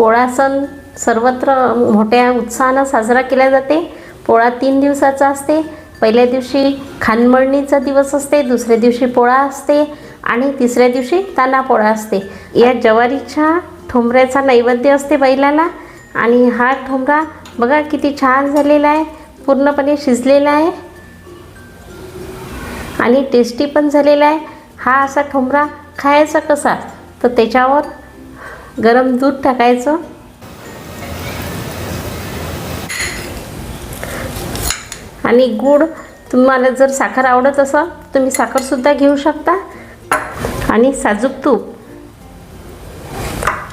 पोळा सण सर्वत्र मोठ्या उत्साहानं साजरा केला जाते. पोळा तीन दिवसाचा असते. पहिल्या दिवशी खानमळणीचा दिवस असते दुसऱ्या दिवशी पोळा असते आणि तिसऱ्या दिवशी ताना पोळा असते. या ज्वारीच्या ठोंबऱ्याचा नैवेद्य असते बैलाला आणि हा ठोंबरा बघा किती छान झालेला आहे. पूर्णपणे शिजलेला आहे. आणि टेस्टी पण झालेला आहे. हा असा ठोंबरा खायचा कसा? तर त्याच्यावर गरम दूध टाकायचं. आणि गूळ तुम्हाला जर साखर आवडत असेल तुम्ही साखरसुद्धा घेऊ शकता. आणि साजूक तूप.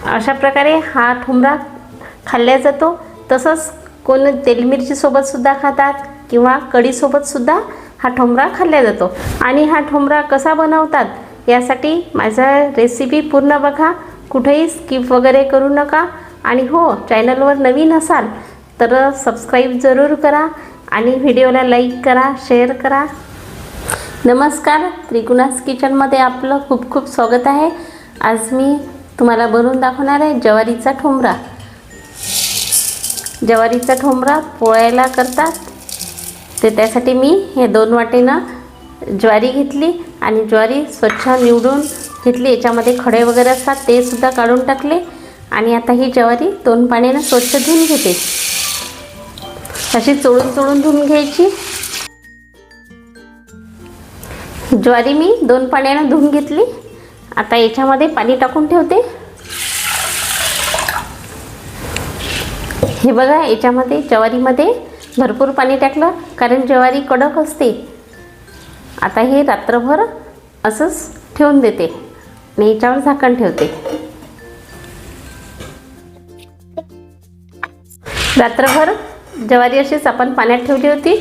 अशा प्रकारे हा ठुमरा खाल्ला जातो. तसंच कोण तेलमिरचीसोबतसुद्धा खातात किंवा कढीसोबतसुद्धा हा ठोंबरा खाल्ला जातो. आणि हा ठोंबरा कसा बनवतात यासाठी माझा रेसिपी पूर्ण बघा. कुठेही स्किप वगैरे करू नका. आणि हो चॅनलवर नवीन असाल तर सबस्क्राईब जरूर करा आणि व्हिडिओला लाईक करा शेअर करा. नमस्कार त्रिगुणास किचनमध्ये आपलं खूप खूप स्वागत आहे. आज मी तुम्हाला बनवून दाखवणार आहे ज्वारीचा ठोंबरा. ज्वारीचा ठोंबरा पोळ्याला करतात. ते त्यासाठी मी हे दोन वाटेनं ज्वारी घेतली आणि ज्वारी स्वच्छ निवडून घेतली. याच्यामध्ये खडे वगैरे असतात ते सुद्धा काढून टाकले. आणि आता ही ज्वारी दोन पाण्यानं स्वच्छ धुवून घेते. अशी चोळून चोळून धुवून घ्यायची. ज्वारी मी दोन पाण्यानं धुवून घेतली. आता याच्यामध्ये पाणी टाकून ठेवते. हे बघा याच्यामध्ये ज्वारीमध्ये भरपूर पाणी टाकलं कारण ज्वारी कडक असते. आता हे रात्रभर असंच ठेवून देते. मी याच्यावर झाकण ठेवते. रात्रभर ज्वारी अशीच आपण पाण्यात ठेवली होती.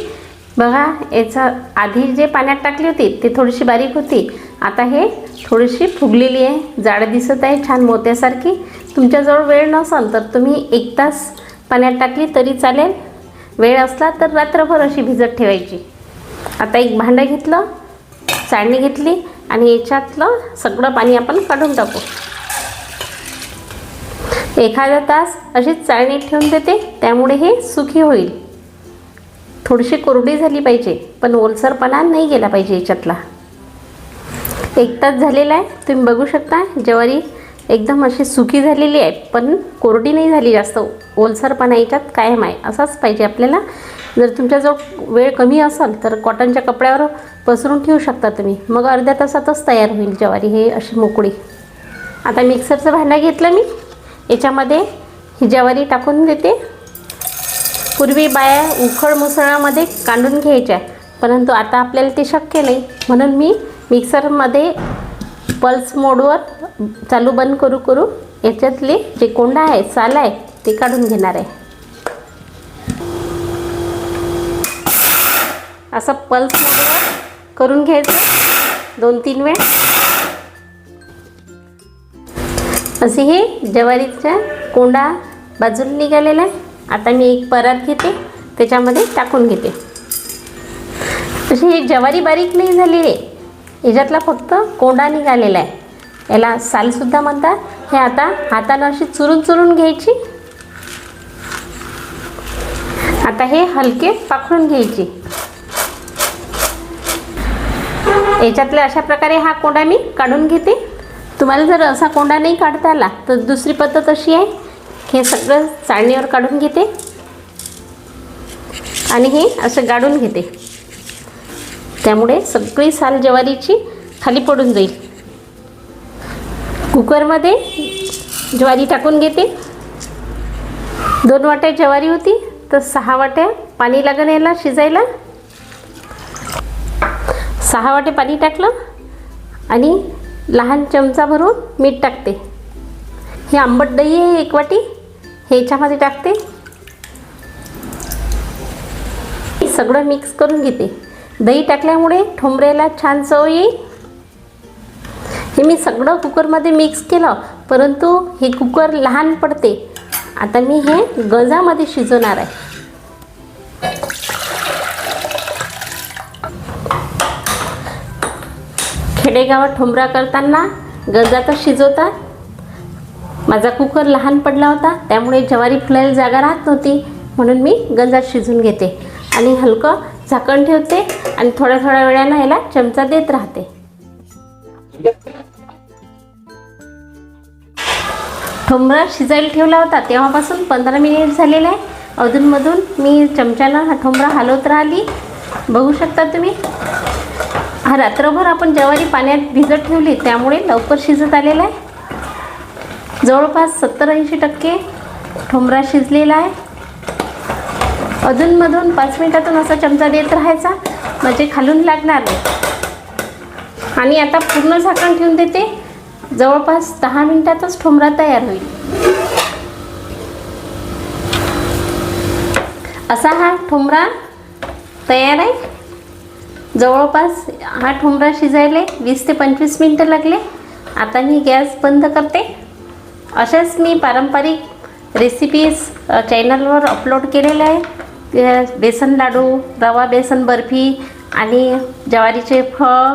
बघा याचा आधी जे पाण्यात टाकली होती ती थोडीशी बारीक होती. आता हे थोडीशी फुगलेली आहे. जाड दिसत आहे छान मोत्यासारखी. तुमच्याजवळ वेळ नसेल तर तुम्ही एक तास पाण्यात टाकली तरी चालेल. वेळ असला तर रात्रभर अशी भिजत ठेवायची. आता एक भांडं घेतलं चाळणी घेतली. आणि याच्यातलं सगळं पाणी आपण काढून टाकू. एखादा तास अशीच चाळणीत ठेवून देते त्यामुळे हे सुखी होईल. थोडीशी कोरडी झाली पाहिजे पण ओलसरपणा नाही गेला पाहिजे याच्यातला. एक तास झालेला आहे तुम्ही बघू शकता ज्वारी एकदम अशी सुकी झालेली आहे पण कोरडी नाही झाली जास्त. ओलसरपणा याच्यात कायम आहे असाच पाहिजे आपल्याला. जर तुमच्याजवळ वेळ कमी असाल तर कॉटनच्या कपड्यावर पसरून ठेवू शकता तुम्ही. मग अर्ध्या तासातच तयार होईल ज्वारी हे अशी मोकळी. आता मिक्सरचं भांडं घेतलं मी. याच्यामध्ये ही ज्वारी टाकून देते. पूर्वी बाया उखळ मुसळामध्ये कांडून घ्यायच्या परंतु आता आपल्याला ते शक्य नाही. म्हणून मी मिक्सरमध्ये पल्स मोडवर चालू बंद करू करू याच्यातले जे कोंडा आहे साल आहे ते काढून घेणार आहे. असं पल्स मोडवर करून घ्यायचं. दोन तीन वेळ. असे हे ज्वारीचा कोंडा बाजूला निघालेला आहे. आता मी एक परात घेते. त्याच्यामध्ये टाकून घेते. अशी ही ज्वारी बारीक नाही झालेली. आहे याच्यातला फक्त कोंडा निघालेला आहे. याला सालसुद्धा म्हणतात. हे आता हातानं अशी चुरून चुरून घ्यायची. आता हे हलके पाखडून घ्यायची. याच्यातल्या अशा प्रकारे हा कोंडा मी काढून घेते. तुम्हाला जर असा कोंडा नाही काढता आला तर दुसरी पद्धत अशी आहे. हे सगळं चाळणीवर काढून घेते. आणि हे असं गाडून घेते. त्यामुळे सगळी साल ज्वारीची खाली पडून जाईल. कुकरमध्ये ज्वारी टाकून घेते. दोन वाट्या ज्वारी होती तर सहा वाट्या पाणी लागण याला शिजायला सहा वाटे पाणी टाकलं आणि लहान चमचा भरून मीठ टाकते. हे आंबट दही आहे एक वाटी हे याच्यामध्ये टाकते. सगळं मिक्स करून घेते. दही टाकल्यामुळे ठोंबऱ्याला छान चव येईल. हे मी सगळं कुकरमध्ये मिक्स केलं परंतु हे कुकर लहान पडते. आता मी हे गजामध्ये शिजवणार आहे. खेडेगावात ठोंबरा करताना गंजातच शिजवतात माझा कुकर लहान पडला होता त्यामुळे ज्वारी फुलायला जागा राहत नव्हती म्हणून मी गंजात शिजून घेते आणि हलकं झाकण ठेवते आणि थोड्या थोड्या वेळानं याला चमचा देत राहते. ठोंबरा शिजायला ठेवला होता तेव्हापासून पंधरा मिनिट झालेला आहे. अधूनमधून मी चमच्यानं हा ठोंबरा हलवत राहिली. बघू शकता तुम्ही? हा रात्रभर आपण ज्वारी पाण्यात भिजत ठेवली त्यामुळे लवकर शिजत आलेला आहे. जवळपास सत्तर ऐंशी टक्के ठोंबरा शिजलेला आहे. अधूनमधून पाच मिनिटातून असा चमचा देत राहायचा म्हणजे खालून लागणार नाही. आणि आता पूर्ण झाकण ठेवून देते. जवळपास दहा मिनिटातच ठोंबरा तयार होईल. असा हा ठोंबरा तयार आहे. जवळपास हा ठोंबरा शिजायला वीस ते पंचवीस मिनटं लागले. आता मी गॅस बंद करते. अशाच मी पारंपरिक रेसिपीज चॅनलवर अपलोड केलेल्या आहे. बेसन लाडू रवा बेसन बर्फी आणि ज्वारीचे फळ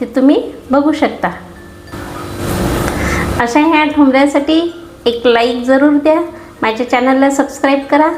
ते तुम्ही बघू शकता. अशा ह्या ठोंबऱ्यासाठी एक लाईक जरूर द्या. माझ्या चॅनलला सबस्क्राईब करा.